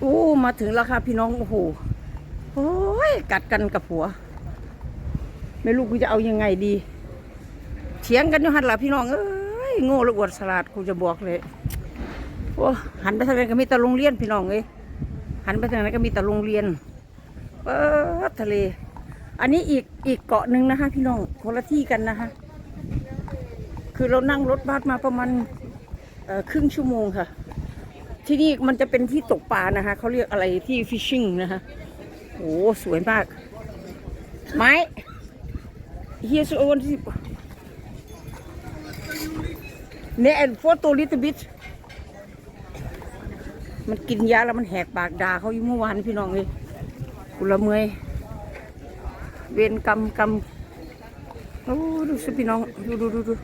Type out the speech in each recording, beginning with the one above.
โอ้มาถึงแล้วค่ะพี่น้องโอ้โหโอ้ยกัดกันกับผัว ไม่รู้กูจะเอายังไงดีเถียงกันอยู่หันละพี่น้องเอ้ยโง่และอวดสลัดกูจะบอกเลยโอ้หันไปทางไหนก็มีแต่โรงเรียนพี่น้องเอ้ยหันไปทางไหนก็มีแต่โรงเรียนเปิดทะเล อันนี้อีกอีกเกาะหนึ่งนะคะ พี่น้องคนละที่กันนะคะคือเรานั่งรถบัสมาประมาณเอ่อครึ่งชั่วโมงค่ะ ที่นี่มันจะเป็นที่ตกปลานะคะ เขาเรียกอะไรที่ฟิชชิ่งนะคะโอ้สวยมาก ไม้เฮียสุโอนที่เนี่ยแอนโฟโต้ลิตบิทมันกินยาแล้วมันแหกปากด่าเขาอยู่เมื่อวานพี่น้องเลยกุละเมยเวรกรรมกรรมโอ้ดูสิพี่น้อง ดูดูดูดู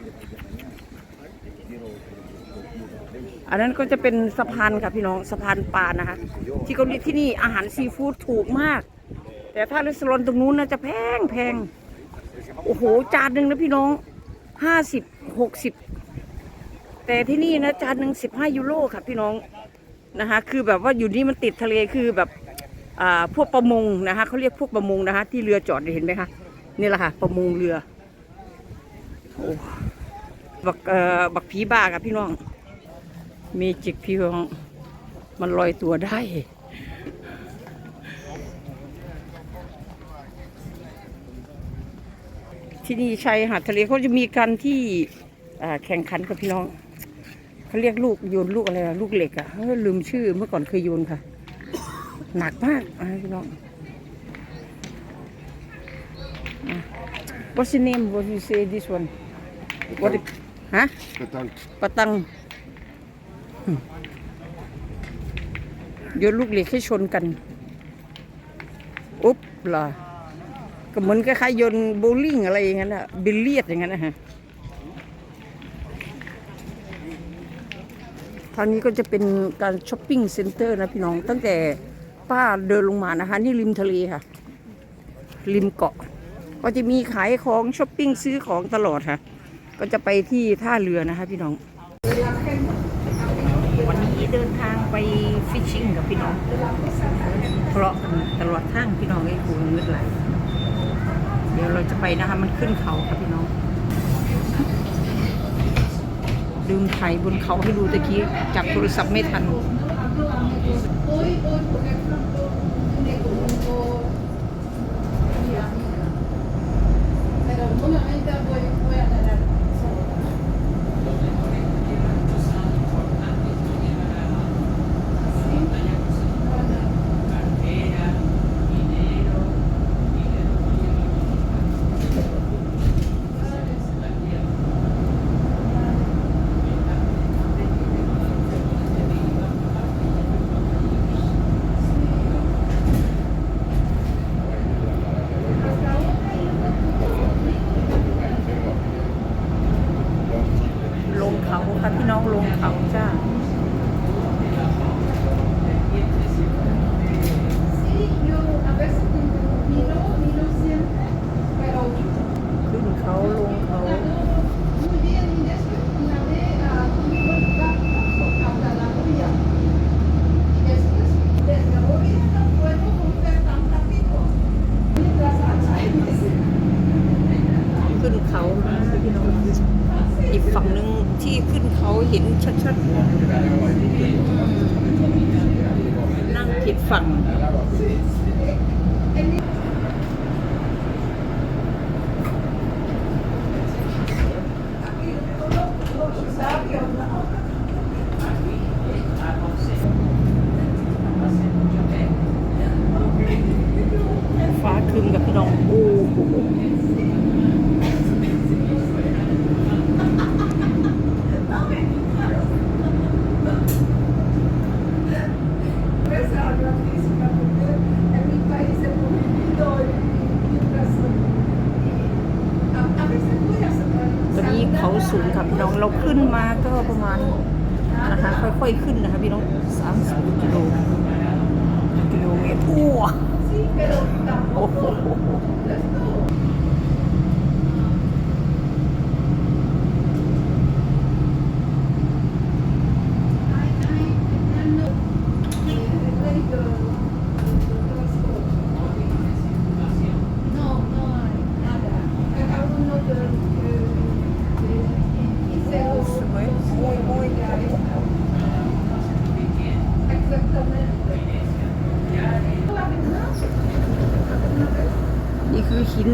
อันนั้นก็จะเป็นสะพานค่ะพี่น้องสะพานปลานะคะ ที่เขาเรีที่นี่อาหารซีฟู้ดถูกมาก แต่ถ้ารีสอร์ทตรงนู้นน่าจะแพงแพงโอ้โหจานหนึ่งนะพี่น้องห้าสิบหกสิบแต่ที่นี่นะจานหนึ่งสิบห้ายูโรค่ะพี่น้องนะคะคือแบบว่าอยู่นี่มันติดทะเลคือแบบอ่าพวกประมงนะคะเขาเรียกพวกประมงนะคะ ที่เรือจอดเห็นไหมคะนี่แหละค่ะ ประมงเรือโอ้บักเอ่อบักผีบ้าค่ะพี่น้อง เมจิกพี่น้องมันลอยตัวได้ ที่นี่ชายหาดทะเลเขาจะมีการที่อ่าแข่งขันกับพี่น้องเขาเรียกลูกโยนลูกอะไรอะลูกเหล็กอะเออลืมชื่อเมื่อก่อนเคยโยนค่ะ หนักมากอะพี่น้องอะ What's the name what you say this one What it- ฮะ Petang. ปะตังอืม โยนลูกเหล็กให้ชนกัน อุ๊บล่ะก็เหมือนคล้ายๆโยนโบว์ลิ่งอะไรอย่างนั้นอะบิลเลียดอย่างนั้นนะฮะทางนี้ก็จะเป็นการช้อปปิ้งเซ็นเตอร์นะพี่น้อง ตั้งแต่ป้าเดินลงมานะคะ นี่ริมทะเลค่ะ ริมเกาะ ก็จะมีขายของช้อปปิ้งซื้อของตลอดค่ะ ก็จะไปที่ท่าเรือนะคะพี่น้อง เดินทางไปฟิชชิ่งกับพี่น้องทะเลาะกันตลอดทางพี่น้องไอ้คูมืดไหลเดี๋ยวเราจะไปนะคะมันขึ้นเขาค่ะพี่น้องลืมถ่ายบนเขาให้ดูตะกี้จับโทรศัพท์ไม่ทัน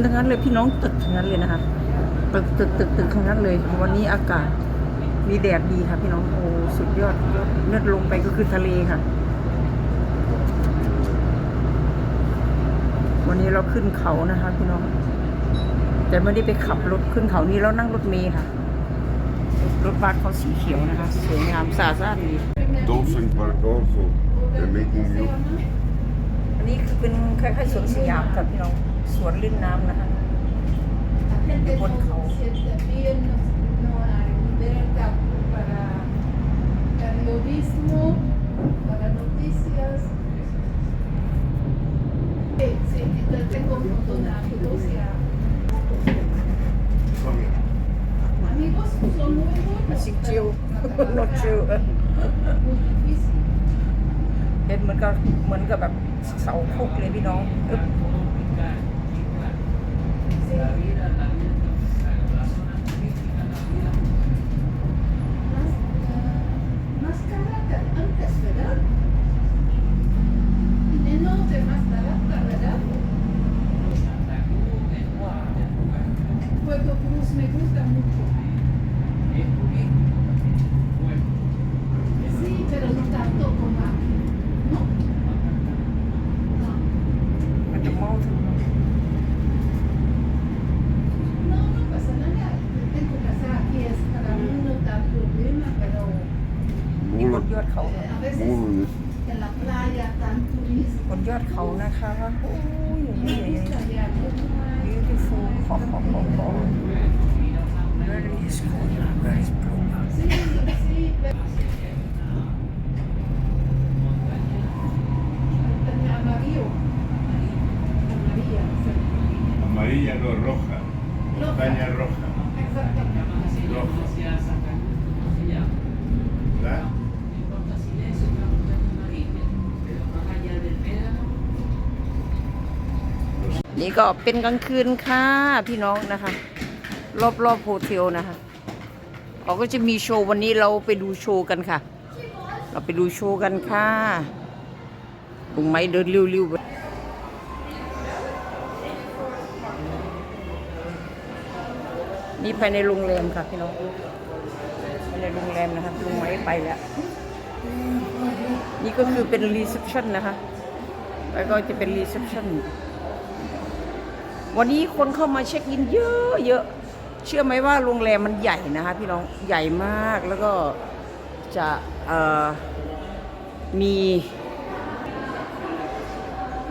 ทั้งนั้นเลยพี่น้องตึกทั้งนั้นเลยนะคะตึกตึกตึกตึกทั้งนั้นเลย วันนี้อากาศมีแดดดีค่ะ พี่น้องโอ้สุดยอดยอดเนื้อลงไปก็คือทะเลค่ะ วันนี้เราขึ้นเขานะคะ พี่น้อง แต่ไม่ได้ไปขับรถขึ้นเขานี่เรานั่งรถเมล์ค่ะ รถบัสเขาสีเขียวนะคะสวยงามสะอาดดี Dolphin Park also. They're making new. อันนี้คือเป็นคล้ายๆสวนสยามค่ะพี่น้องสวนลื่นน้ำนะ siente bien, no, no hay libertad para periodismo, para noticias. Sí, sí, entonces tengo fotógrafos ya. Come here. Amigos son muy buenos. มาชิจิว pero โนจิว Muy difícil. เห็นเหมือนกับเหมือนกับแบบเสาคุกเลยพี่น้อง ก็เป็นกลางคืนค่ะพี่น้องนะคะ รอบรอบๆโฮเทลนะคะเขาก็จะมีโชว์วันนี้เราไปดูโชว์กันค่ะ เราไปดูโชว์กันค่ะลุงไม้เดินเร็วๆไปนี่ภายในโรงแรมค่ะพี่น้องภายในโรงแรมนะคะลุงไม้ไปแล้ว นี่ก็คือเป็นรีเซพชันนะคะ แล้วก็จะเป็นรีเซพชัน วันนี้คนเข้ามาเช็คอินเยอะเยอะเชื่อไหมว่าโรงแรมมันใหญ่นะคะพี่น้องใหญ่มากแล้วก็จะมี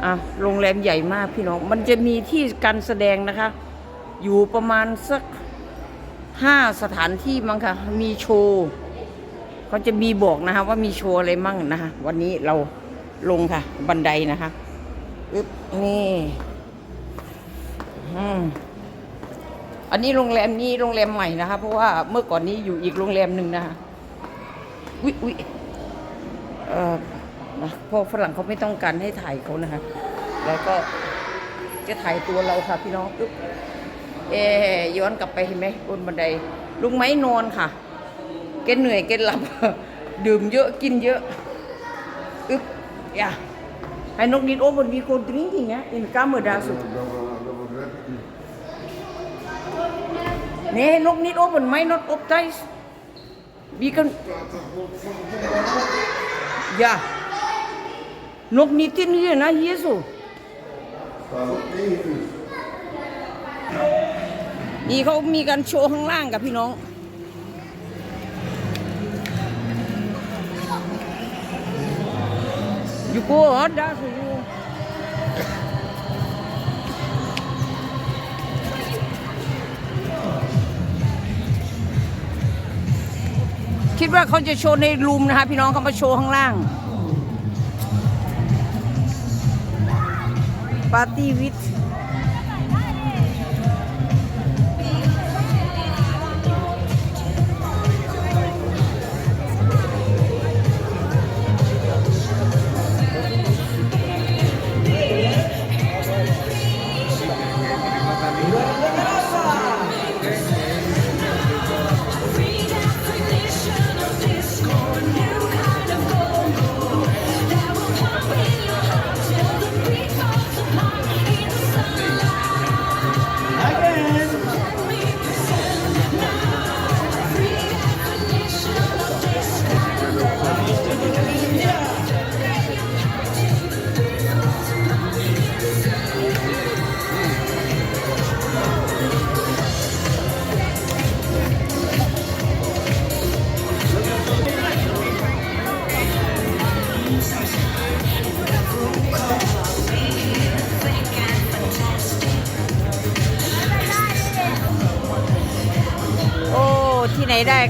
อะโรงแรมใหญ่มากพี่น้อง มันจะมีที่การแสดงนะคะ อยู่ประมาณสักห้าสถานที่มั้งค่ะ มีโชว์เขาจะมีบอกนะคะว่ามีโชว์อะไรมั่งนะคะ วันนี้เราลงค่ะ บันไดนะคะอึ๊บนี่ อืมอันนี้โรงแรมนี้โรงแรมใหม่นะคะ เพราะว่าเมื่อก่อนนี้อยู่อีกโรงแรมหนึ่งนะคะวิวิเออนะเพราะฝรั่งเขาไม่ต้องการให้ถ่ายเขานะคะ แล้วก็จะถ่ายตัวเราค่ะพี่น้องอึ๊บเอย้อนกลับไปเห็นไหมบนบันไดลุงไม้นอนค่ะแกเหนื่อยแกหลับ ดื่มเยอะกินเยอะอึ๊บอย่าให้นกนิดโอ้บนวีโคดริงกิ้งเนี่ยอินกาเมอร์ดาสุ Nee, nog niet open. Mij not op thuis. Wie kan... Ja. Nog niet in hier, na hier zo. นี่เขามีการโชว์ข้างล่างกับพี่น้องอยู่กูเห คิดว่าเขาจะโชว์ในรูมนะคะพี่น้องเขามาโชว์ข้างล่างปาร์ตี้วิท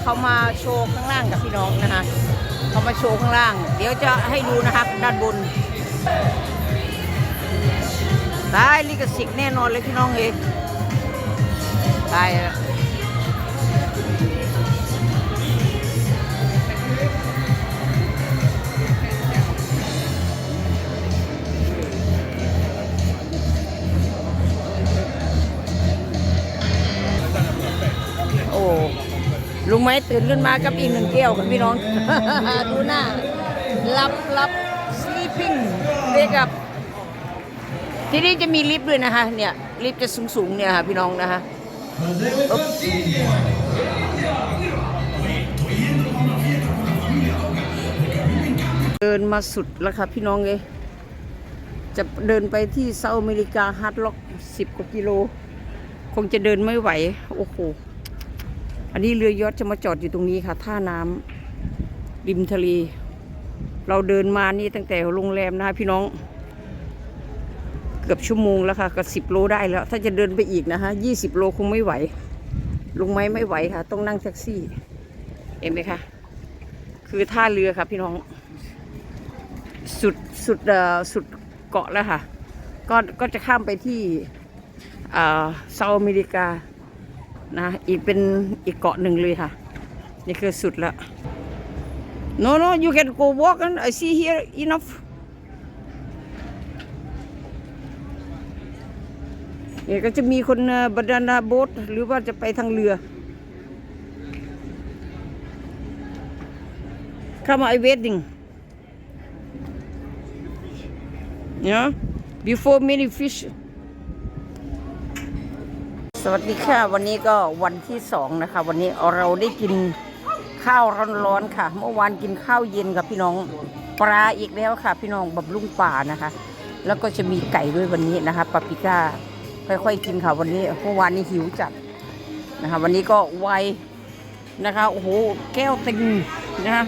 เขามาโชว์ข้างล่างกับพี่น้องนะคะเขามาโชว์ข้างล่าง เดี๋ยวจะให้ดูนะคะด้านบนตายลิขสิทธิ์แน่นอนเลยพี่น้องเองตายแล้วโอ้ ลุงไหมตื่นขึ้นมากับอีกหนึ่งแก้วกับพี่น้อง ดูหน้าหลับหลับ sleeping เรียกกับที่นี่จะมีลิฟต์ด้วยนะคะ เนี่ยลิฟต์จะสูงๆเนี่ยค่ะพี่น้องนะคะเดินมาสุดแล้วค่ะพี่น้องเลยจะเดินไปที่เซาท์อเมริกาฮาร์ดล็อกสิบกว่ากิโล คงจะเดินไม่ไหว โอ้โห อันนี้เรือยอชต์จะมาจอดอยู่ตรงนี้ค่ะ ท่าน้ำริมทะเล เราเดินมานี่ตั้งแต่โรงแรมนะคะพี่น้อง เกือบชั่วโมงแล้วค่ะก็สิบโลได้แล้ว ถ้าจะเดินไปอีกนะคะยี่สิบโลคงไม่ไหว ลงไม้ไม่ไหวค่ะ ต้องนั่งแท็กซี่ เห็นไหมคะ คือท่าเรือค่ะพี่น้อง สุดสุดเออสุดเกาะแล้วค่ะ ก็ก็จะข้ามไปที่อ่าเซาอเมริกา นะอีกเป็นอีกเกาะหนึ่งเลยค่ะ นี่คือสุดล้ว no no you can go walk and I see here enough เนี่ยก็จะมีคนบาดานาโบ๊ทหรือว่าจะไปทางเรือ Come I waiting yeah before many fish สวัสดีค่ะ วันนี้ก็วันที่สองนะคะ วันนี้เราได้กินข้าวร้อนๆค่ะ เมื่อวานกินข้าวเย็นกับพี่น้องปลาอีกแล้วค่ะ พี่น้องบำรุงป่านะคะ แล้วก็จะมีไก่ด้วยวันนี้นะคะปาปิก้าค่อยๆกินค่ะวันนี้เมื่อวานนี้หิวจัดนะคะ วันนี้ก็ไวนะคะโอ้โหแก้วต็งนะคะ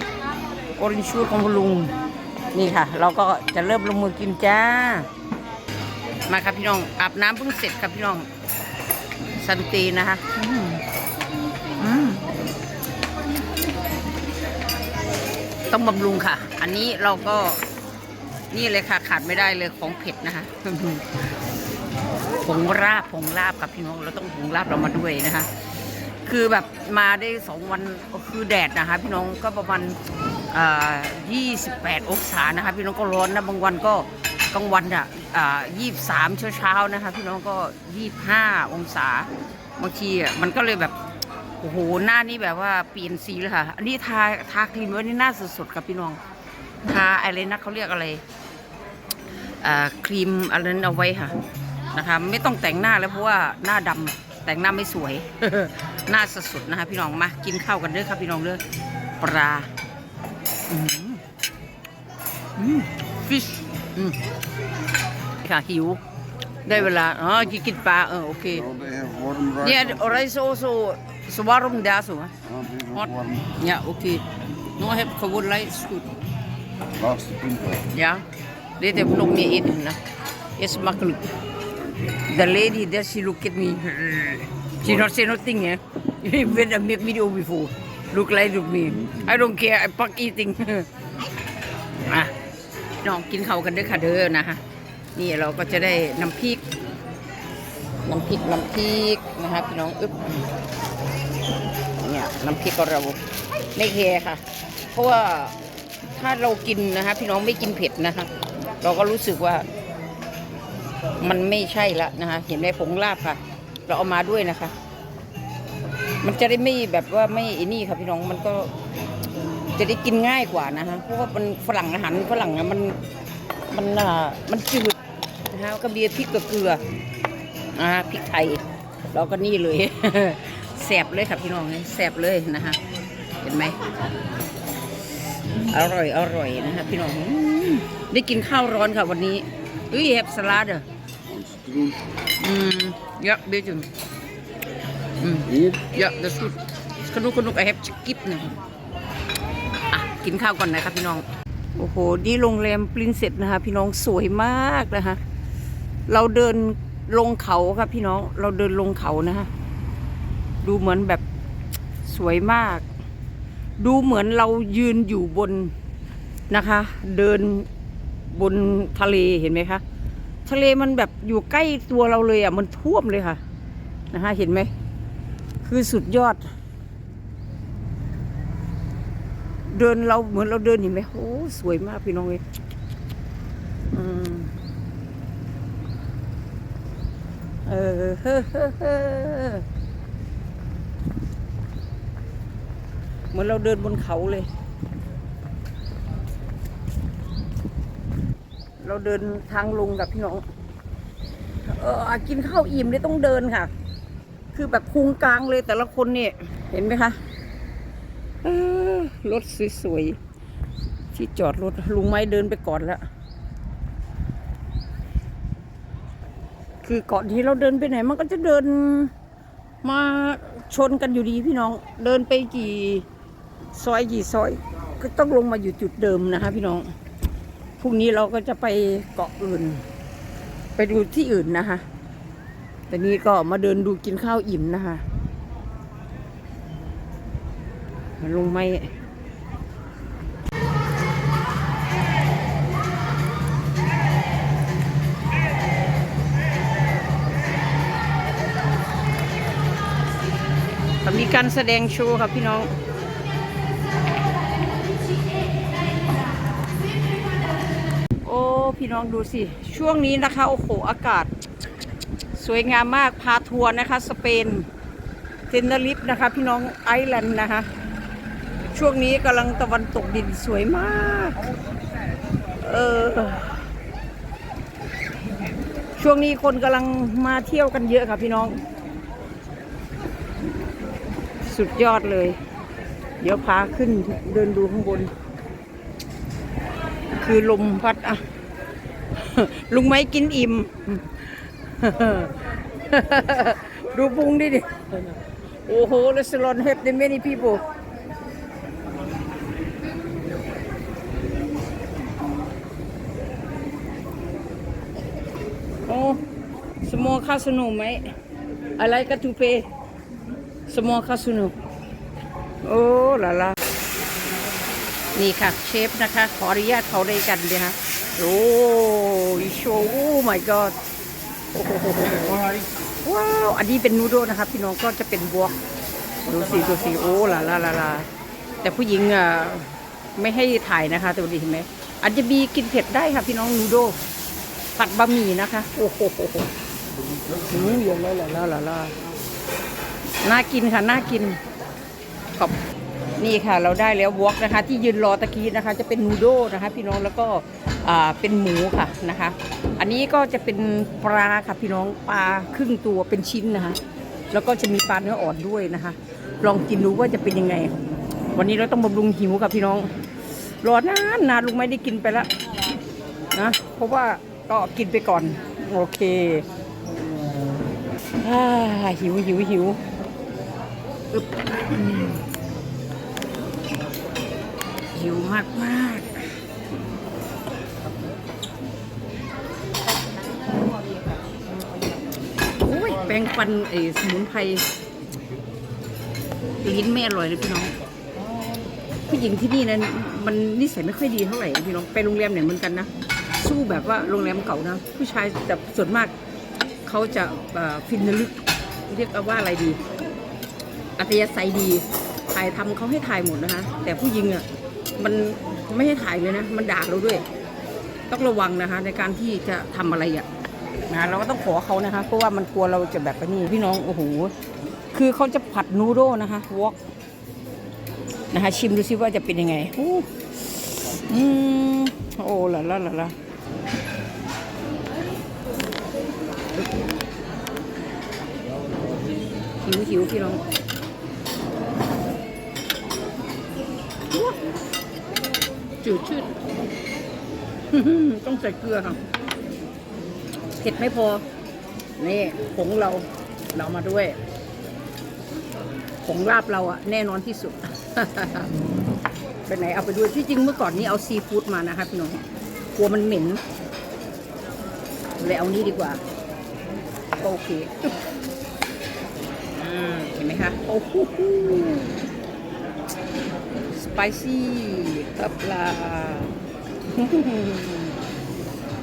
โอรินชูของลุงนี่ค่ะ เราก็จะเริ่มลงมือกินจ้ามาครับพี่น้องอาบน้ำเพิ่งเสร็จครับพี่น้อง สันตินะคะอืมอืมต้องบำรุงค่ะ อันนี้เราก็นี่เลยค่ะ ขาดไม่ได้เลยของเผ็ดนะคะผงราบผงลาบกับพี่น้องเราต้องผงลาบเรามาด้วยนะคะ คือแบบมาได้สองวันก็คือแดดนะคะ พี่น้องก็ประมาณยี่สิบแปดองศานะคะ พี่น้องก็ร้อนนะบางวันก็กลางวันอะ ยี่สามเช้าเช้าๆนะคะพี่น้องก็ยี่ห้าองศาบางทีอะมันก็เลยแบบโอ้โหหน้านี่แบบว่าเปลี่ยนสีเลยค่ะอันนี้ทาทาครีมไว้นี่หน้าสดๆครับพี่น้องทาอะไรนะเขาเรียกอะไรครีมอะไรนั้นเอาไว้ค่ะนะคะไม่ต้องแต่งหน้าแล้วเพราะว่าหน้าดำแต่งหน้าไม่สวย หน้าสดๆนะคะพี่น้องมากินข้าวกันเด้อครับพี่น้องเด้อปลาฟิช ค่ะหิว ได้เวลาอ๋อกินกินปลาเออโอเค So they have warm rice. เนี่ยไรโซโซสวารุมดาสุ Oh, they have Hot. warm. เนี่ยโอเคน้องให้ขบวนไรสกุด Last winter. Ja, dit heb ik nog meer eten. Hè. Is makkelijk. The lady there, she look at me. She not say nothing. Eh? When I make video before, look like look me. I don't care. I pack eating. อะน้องกินข้าวกันเด้อค่ะเด้อนะฮะ นี่เราก็จะได้น้ำพริก น้ำพริกน้ำพริกนะคะพี่น้องอึ๊บเนี่ยน้ำพริกของเราไม่แคร์ค่ะ เพราะว่าถ้าเรากินนะคะพี่น้องไม่กินเผ็ดนะคะเราก็รู้สึกว่ามันไม่ใช่ละนะคะเห็นไหมผงลาบค่ะ เราเอามาด้วยนะคะ มันจะได้ไม่แบบว่าไม่ไอ้นี่ค่ะพี่น้องมันก็จะได้กินง่ายกว่านะคะเพราะว่ามันฝรั่งอาหารฝรั่งอะมันมันอ่ามันจืด นะคะก็มีพริกกับเกลืออ่าพริกไทยเราก็นี่เลยแสบเลยค่ะพี่น้องแสบเลยนะคะเห็นไหมอร่อยอร่อยนะคะพี่น้องอืมได้กินข้าวร้อนค่ะวันนี้อุ้ยแฮบสลัดอะ On stroen. อืมเยอะเบจุนอืม Hier. เยอะเดสุดขนุกขนุกไอแฮบชิกิปเนี่ยอะกินข้าวก่อนนะครับพี่น้องโอ้โหนี่โรงแรมปรินเซ็ตนะคะ พี่น้องสวยมากนะคะ เราเดินลงเขาครับพี่น้อง เราเดินลงเขานะคะดูเหมือนแบบสวยมาก ดูเหมือนเรายืนอยู่บนนะคะ เดินบนทะเลเห็นไหมคะ ทะเลมันแบบอยู่ใกล้ตัวเราเลยอะ มันท่วมเลยค่ะ นะคะเห็นไหม คือสุดยอด เดินเราเหมือนเราเดินเห็นไหมโอ้สวยมากพี่น้องเลยอืมเออเฮ้อเฮ้อเฮ้อเหมือนเราเดินบนเขาเลย เราเดินทางลงกับพี่น้อง เออกินข้าวอิ่มเลยต้องเดินค่ะ คือแบบพุงกลางเลยแต่ละคนเนี่ย เห็นไหมคะรถสวยๆที่จอดรถลุงไม้เดินไปก่อนแล้ว คือก่อนที่เราเดินไปไหนมันก็จะเดินมาชนกันอยู่ดีพี่น้อง เดินไปกี่ซอยกี่ซอย ก็ต้องลงมาอยู่จุดเดิมนะคะพี่น้องพรุ่งนี้เราก็จะไปเกาะอื่น ไปดูที่อื่นนะคะแต่นี้ก็มาเดินดูกินข้าวอิ่มนะคะลงไม่ มีการแสดงโชว์ครับพี่น้อง โอ้พี่น้องดูสิ ช่วงนี้นะคะ โอ้โห อากาศ สวยงามมากพาทัวร์นะคะ สเปนเทนเนอริฟนะคะ พี่น้องไอร์แลนด์นะคะ ช่วงนี้กำลังตะวันตกดินสวยมาก เออช่วงนี้คนกำลังมาเที่ยวกันเยอะค่ะพี่น้อง สุดยอดเลย เดี๋ยวพาขึ้นเดินดูข้างบน คือลมพัดอะ ลุงไม้กินอิ่ม ดูพุงดิดิ โอ้โห restaurant have the many people โอ้ small casino ไหมอะไรก็ to pay small casino โอ้ละละนี่ค่ะเชฟนะคะ ขออนุญาตเขาได้กันเลยนะโอ้ยโชว์โอ้ my god โอ้โหว้าว อันนี้เป็นนูโดนะครับพี่น้องก็จะเป็นบวกดูสิดูสิโอ้ลาลาลาลาแต่ผู้หญิงอะไม่ให้ถ่ายนะคะตัวนี้เห็นไหมอาจจะมีกินเผ็ดได้ค่ะพี่น้องนูโดผัดบะหมี่นะคะ โอ้โหโอ้โหอืมเยอะเลยลาลาลาลา น่ากินค่ะน่ากินขอบนี่ค่ะ เราได้แล้ววอกนะคะ ที่ยืนรอตะกี้นะคะ จะเป็นนูโดนะคะ พี่น้องแล้วก็เป็นหมูค่ะนะคะ อันนี้ก็จะเป็นปลาค่ะพี่น้องปลาครึ่งตัวเป็นชิ้นนะคะ แล้วก็จะมีปลาเนื้ออ่อนด้วยนะคะ ลองกินดูว่าจะเป็นยังไง วันนี้เราต้องบำรุงหิวค่ะพี่น้องรอนานนานลุงไม่ได้กินไปแล้วนะเพราะว่าก็กินไปก่อน โอเคอหิวหิวหิว อึบหิวมากมากโอ้ยแปรงฟันไอ้สมุนไพรลิ้นไม่อร่อยเลยพี่น้อง ผู้หญิงที่นี่นั้นมันนิสัยไม่ค่อยดีเท่าไหร่พี่น้องไปโรงแรมเนี่ยเหมือนกันนะสู้แบบว่าโรงแรมเก่านะผู้ชายแต่ส่วนมากเขาจะฟินลึกเรียกว่าอะไรดี อัธยาศัยดี ถ่ายทำเขาให้ถ่ายหมดนะคะ แต่ผู้หญิงอะมันไม่ให้ถ่ายเลยนะ มันด่าเราด้วย ต้องระวังนะคะ ในการที่จะทำอะไรอะนะเราก็ต้องขอเขานะคะ เพราะว่ามันกลัวเราจะแบบนี้พี่น้องโอ้โหคือเขาจะผัดนูโดนะคะวอกนะคะ ชิมดูซิว่าจะเป็นยังไงอู้อืมโอ้ละละละละหิวหิวพี่น้อง จืดชืดต้องใส่เกลือค่ะเผ็ดไม่พอ นี่ผงเราเรามาด้วยผงลาบเราอะแน่นอนที่สุดไปไหนเอาไปด้วยที่จริงเมื่อก่อนนี้เอาซีฟู้ดมานะคะพี่น้องกลัวมันเหม็นเลยเอานี้ดีกว่าก็โอเคอเห็นไหมคะโอ้โห ไปซี่กับปลา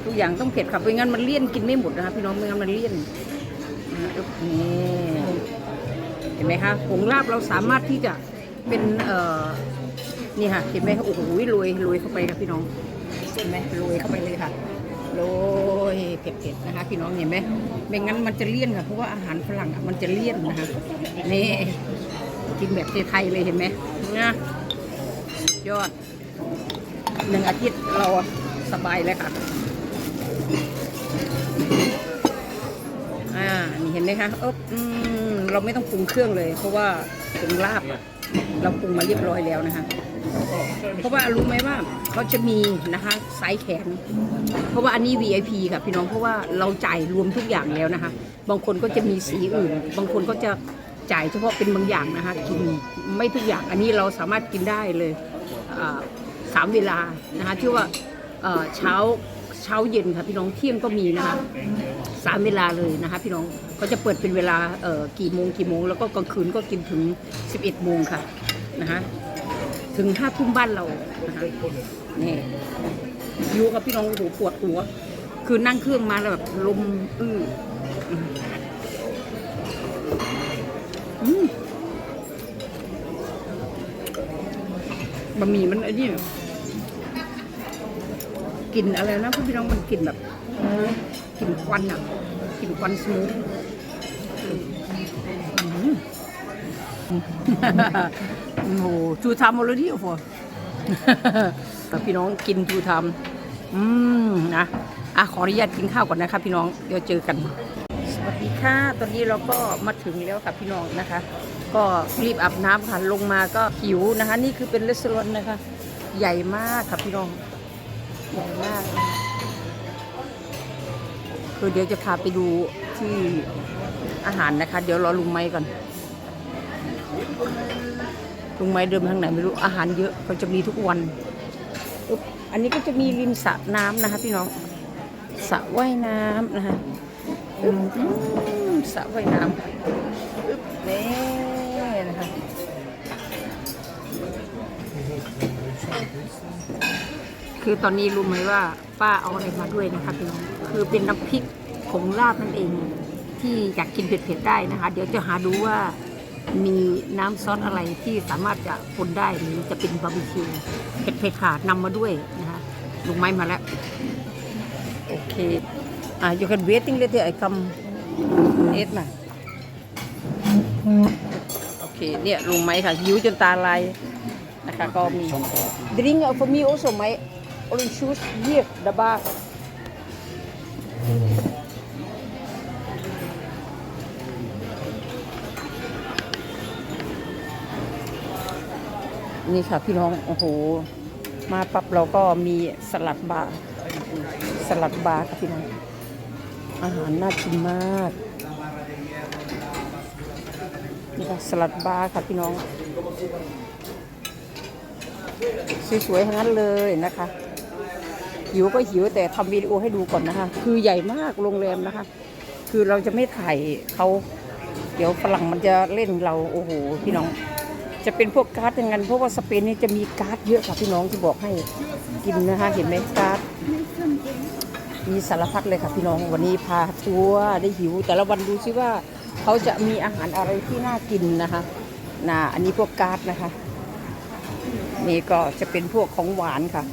ทุกอย่างต้องเผ็ดค่ะไม่งั้นมันเลี่ยนกินไม่หมดนะคะพี่น้องไม่งั้นมันเลี่ยนนี่เห็นไหมคะผงลาบเราสามารถที่จะเป็นเอ่อนี่ค่ะเห็นไหมคะโอ้โหโรยโรยเข้าไปค่ะพี่น้องเห็นไหมโรยเข้าไปเลยค่ะโรยเผ็ดๆนะคะพี่น้องเห็นไหมไม่งั้นมันจะเลี่ยนค่ะเพราะว่าอาหารฝรั่งมันจะเลี่ยนนะคะนี่กินแบบไทยๆเลยเห็นไหมนะ ยอดหนึ่งอาทิตย์เราสบายเลยค่ะ อ่า นี่เห็นไหมคะเอ๊บอืมเราไม่ต้องปรุงเครื่องเลย เพราะว่าปรุงลาบอะเราปรุงมาเรียบร้อยแล้วนะคะ เพราะว่ารู้ไหมว่าเขาจะมีนะคะไซส์แขน เพราะว่าอันนี้ VIP ค่ะพี่น้องเพราะว่าเราจ่ายรวมทุกอย่างแล้วนะคะ บางคนก็จะมีสีอื่น บางคนก็จะจ่ายเฉพาะเป็นบางอย่างนะคะกินไม่ทุกอย่างอันนี้เราสามารถกินได้เลยอ่า สามเวลานะคะที่ว่าเช้าเช้าเย็นค่ะพี่น้องเที่ยงก็มีนะคะสามเวลาเลยนะคะพี่น้องก็จะเปิดเป็นเวลากี่โมงกี่โมง แล้วก็กลางคืนก็กินถึง 11 โมงค่ะนะคะถึงห้าทุ่มบ้านเรานะคะนี่ยู่กับพี่น้องโอ้โหปวดหัว คือนั่งเครื่องมาแล้วแบบลมอื้อ บะหมี่มันไอ้นี่กลิ่นอะไรนะพี่น้องมันกลิ่นแบบกลิ่นควันอะกลิ่นควันสมูทโอ้โหทูทำมดเลยที่โอ้โหพี่น้องกินทูทำอืมนะอะขออนุญาตกินข้าวก่อนนะคะ พี่น้องเดี๋ยวเจอกัน สวัสดีค่ะ ตอนนี้เราก็มาถึงแล้วค่ะพี่น้องนะคะ ก็รีบอาบน้ำค่ะลงมาก็หิวนะคะ นี่คือเป็นรีสอร์ทนะคะ ใหญ่มากค่ะพี่น้อง ใหญ่มาก คือเดี๋ยวจะพาไปดูที่อาหารนะคะ เดี๋ยวรอลุงไม้ก่อน ลุงไม้เดินทางไหนไม่รู้อาหารเยอะเขาจะมีทุกวันอุ๊บอันนี้ก็จะมีริมสระน้ำนะคะ พี่น้องสระว่ายน้ำนะคะอึ๊บสระว่ายน้ำอึ๊บนี่นะคะ คือตอนนี้รู้ไหมว่าป้าเอาอะไรมาด้วยนะคะพี่น้องคือเป็นน้ำพริกผงลาบนั่นเอง ที่อยากกินเผ็ดๆได้นะคะ เดี๋ยวจะหาดูว่ามีน้ำซอสอะไรที่สามารถจะปนได้หรือจะเป็นบาร์บีคิวเผ็ดๆค่ะนำมาด้วยนะคะลุงไม้มาแล้วโอเคอ่า you can waiting later I come eat มาโอเคเนี่ยลุงไม้ค่ะหิวจนตาลาย นะคะก็มี drink for me also ไหม orange juice here the bar นี่ค่ะพี่น้อง โอ้โห มาปั๊บเราก็มีสลัดบาร์สลัดบาร์ค่ะพี่น้อง อาหารน่ากินมากนี่ค่ะสลัดบาร์ค่ะพี่น้อง สวยๆทั้งนั้นเลยนะคะ หิวก็หิวแต่ทำวิดีโอให้ดูก่อนนะคะ คือใหญ่มากโรงแรมนะคะ คือเราจะไม่ถ่ายเขาเดี๋ยวฝรั่งมันจะเล่นเราโอ้โหพี่น้อง จะเป็นพวกการ์ดอย่างนั้นเพราะว่าสเปนนี่จะมีการ์ดเยอะค่ะพี่น้องที่บอกให้กินนะคะ เห็นไหมการ์ดมีสารพัดเลยค่ะพี่น้องวันนี้พาทัวร์ได้หิว แต่ละวันดูซิว่าเขาจะมีอาหารอะไรที่น่ากินนะคะน่ะอันนี้พวกการ์ดนะคะ นี่ก็จะเป็นพวกของหวานค่ะ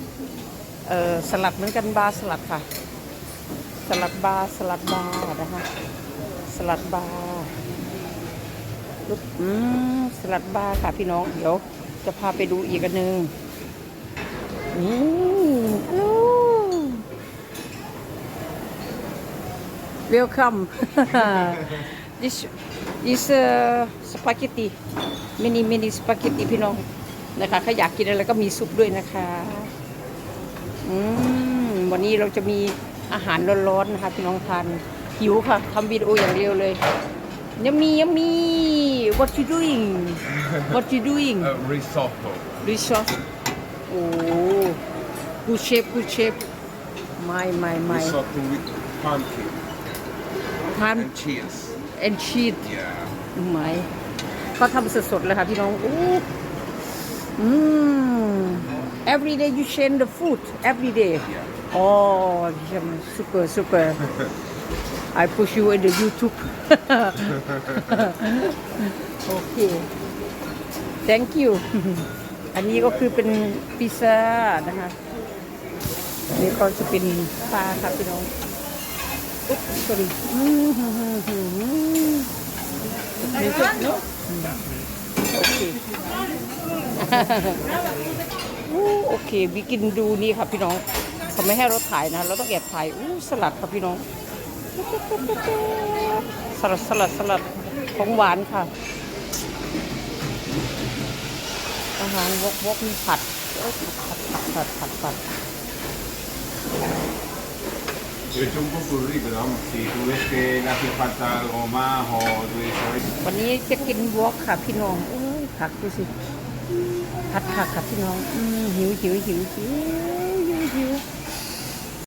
เออสลัดเหมือนกันบาร์สลัดค่ะ สลัดบาร์สลัดบาร์นะคะสลัดบาร์ลูกอืมสลัดบาร์ค่ะพี่น้อง เดี๋ยวจะพาไปดูอีกอันหนึ่งนี่โอ้ welcome this is uh, spaghetti mini mini spaghetti พี่น้อง นะคะถ้าอยากกินอะไรก็มีซุปด้วยนะคะ อืมวันนี้เราจะมีอาหารร้อนๆนะคะพี่น้องทานหิวค่ะทำวิดีโออย่างเดียวเลย Yummy, yummy. What you doing? What you doing? Uh, risotto. Risotto. โอ้กูเชฟกูเชฟไม่ไม่ไม่ Risotto with pumpkin ทาน and cheese. แอนชีส Yeah. ไม่เขาทำสดๆเลยค่ะพี่น้องอู้ อืม every day you change the food every day Yeah. oh super super I push you in the YouTube โอเค thank you อันนี้ก็คือเป็นพิซซ่านะคะนนี้ก็จะเป็นปลาครับพี่น้องอุ๊บ sorry อืมหืมหืมหืม Music, no? โอเค โอเควิกินดูนี่ครับพี่น้องเขาไม่ให้เราถ่ายนะเราต้องแอบถ่ายอู้สลัดครับพี่น้อง สลัดสลัดสลัดของหวานค่ะ อาหารวกวกมีผัดโอ้ยผัดผัดผัดผัดผัด Yo he hecho un poco pero vamos, si tú ves que le hace falta algo más o tú dices, วันนี้จะกินวอกค่ะพี่น้องเอ้ยผักดูสิ ผัดผักครับพี่น้องอืหิวหิวหิวหิวหิวหิว